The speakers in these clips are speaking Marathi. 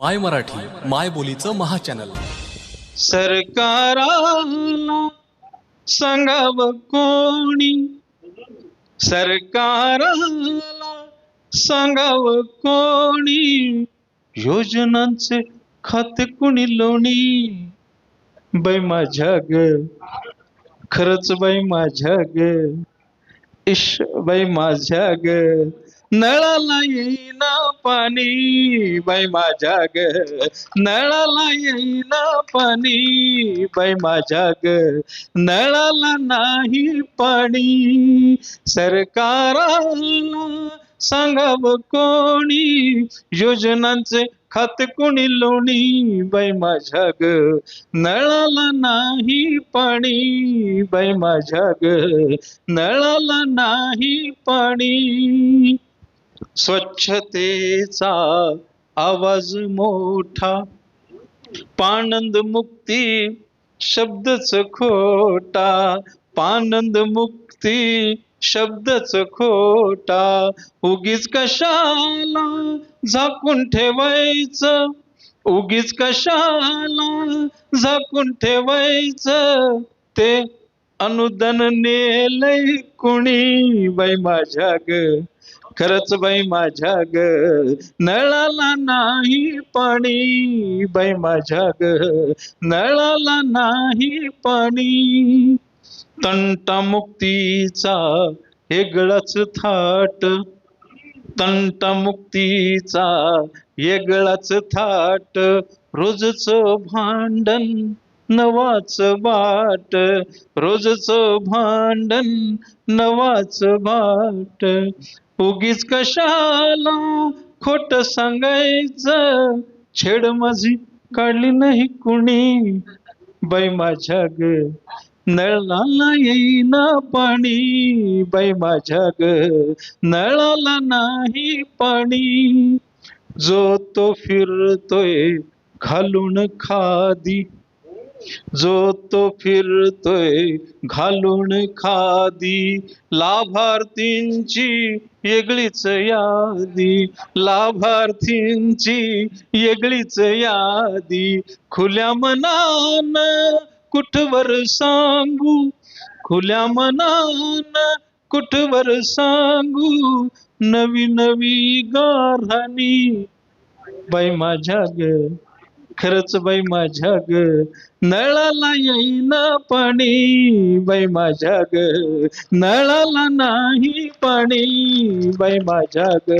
माय मराठी माय बोलीचं महाचॅनल. सरकाराला सांगाव कोणी? सरकाराला सांगाव कोणी? योजनांचे खाते कुणी लोणी बाई माझ्या ग खरंच बाई माझ्या ग इश बाई माझ्या ग. नळाला येईना पाणी बाई माझ्या ग. नळाला येईना पाणी बाई माझ्या ग. नळाला नाही पाणी. सरकाराला सांगाव कोणी? योजनांचे खात कोणी लोणी बाई माझ्या ग. नळाला नाही पाणी बाई माझ्या ग. नळाला नाही पाणी. स्वच्छतेचा आवाज मोठा. पानंद मुक्ती शब्दच खोटा. पानंद मुक्ती शब्दच खोटा. उगीच कशाला झाकून ठेवायचं? उगीच कशाला झाकून ठेवायचं? ते अनुदान नेलय कुणी? बाई माझ्या ग खरंच बाई माझ्या ग नळाला नाही पाणी. बाई माझ्या ग नळाला नाही पाणी. तंटामुक्तीचा वेगळाच थाट. तंटामुक्तीचा वेगळाच थाट. रोजच भांडण नवाच बाट रोजच भांडण नवाच बाट उगीच कशाला खोट सांगायचं? छेड माझी काढली नाही कुणी? बाई माझ्या ग नळाला येईना पाणी. बाई माझ्या ग नळाला नाही पाणी. जो तो फिरतोय घालून खादी जो तो फिरतोय घालून खादी लाभार्थींची येगळीच यादी लाभार्थींची येगळीच यादी. खुल्या मनान कुठवर सांगू? खुल्या मनान कुठवर सांगू? नवी नवी गाराणी बाई माझ्या ग खरंच बाई माझ्या ग नळाला येईना पाणी. बाई माझ्या ग नळाला नाही पाणी. बाई माझ्या ग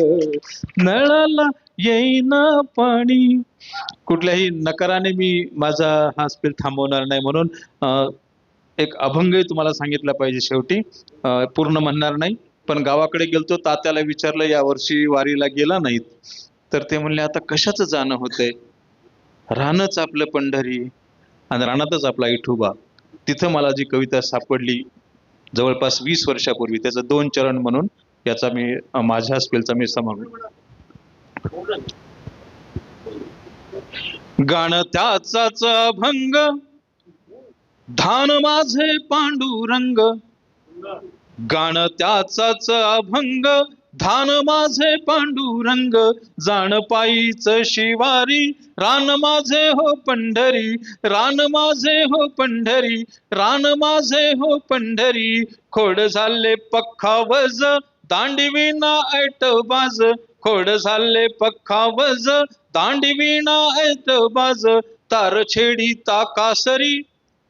नळाला येईना पाणी. कुठल्याही नकाराने मी माझा हा स्पेल थांबवणार नाही म्हणून अं, एक अभंगही तुम्हाला सांगितला पाहिजे शेवटी. पूर्ण म्हणणार नाही पण गावाकडे गेलतो तात्याला विचारलं यावर्षी वारीला गेला नाहीत? तर ते म्हणले आता कशाचं जाणं होतंय? रानच आपलं पंढरी आणि रानातच आपला इठुबा. तिथं मला जी कविता सापडली जवळपास वीस वर्षापूर्वी त्याचं दोन चरण म्हणून याचा मी माझ्या स्पेलचा मी समावेश गाणं त्याचाच भंग धान माझे पांडुरंग. गाणं त्याचाच अभंग धान माझे पांडुरंग जाण पायीच शिवारी. रान माझे हो पंढरी रान माझे हो पंढरी. रान माझे हो पंढरी खोड झाले पक्खावज. दांडवीना ऐट बाज खोड झाले पक्खावज. दांडवीना ऐट बाज तार छेडी ताकासरी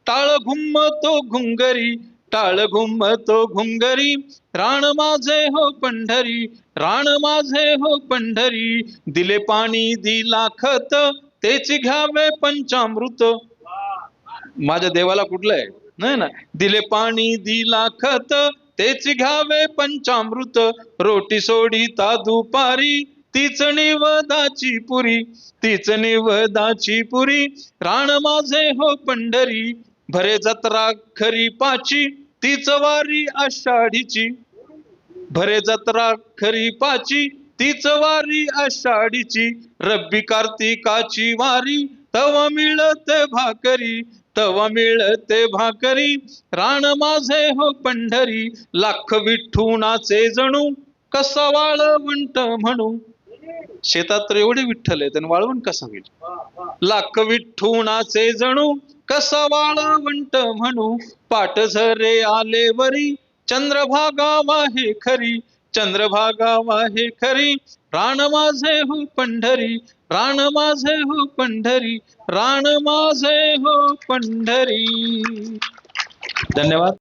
टाळ घुमतो घुंगरी टाळ घुमतो घुंगरी. राण माझे हो पंढरी राण माझे हो पंढरी. दिले पाणी दिला खत तेची घ्यावे पंचामृत. माझ्या देवाला कुठलं आहे? नाही ना. दिले पाणी दिला खत तेच घ्यावे पंचामृत. रोटी सोडी ता दुपारी तीच निवदाची पुरी. तीच निवदाची पुरी. राण माझे हो पंढरी. भरे जत्रा खरी पाची तीच वारी आषाढीची. भरे जत्रा खरी पाची तीच वारी आषाढीची. रब्बी कार्तिकाची वारी तव मिळते भाकरी तव मिळते भाकरी. रान माझे हो पंढरी लाख विठ्ठुनाचे जणू. कसा वाळवंट म्हणू. शेतात तर एवढे विठ्ठल आहे आणि वाळवण कसा होईल? लाख विठ्ठुनाचे जणू कसा वाळवंट म्हणू? पाट झरे आले वरी. चंद्रभागा वाहे खरी. चंद्रभागा वाहे खरी. राण माझे हो पंढरी. राण माझे हो पंढरी. राण माझे हो पंढरी. धन्यवाद.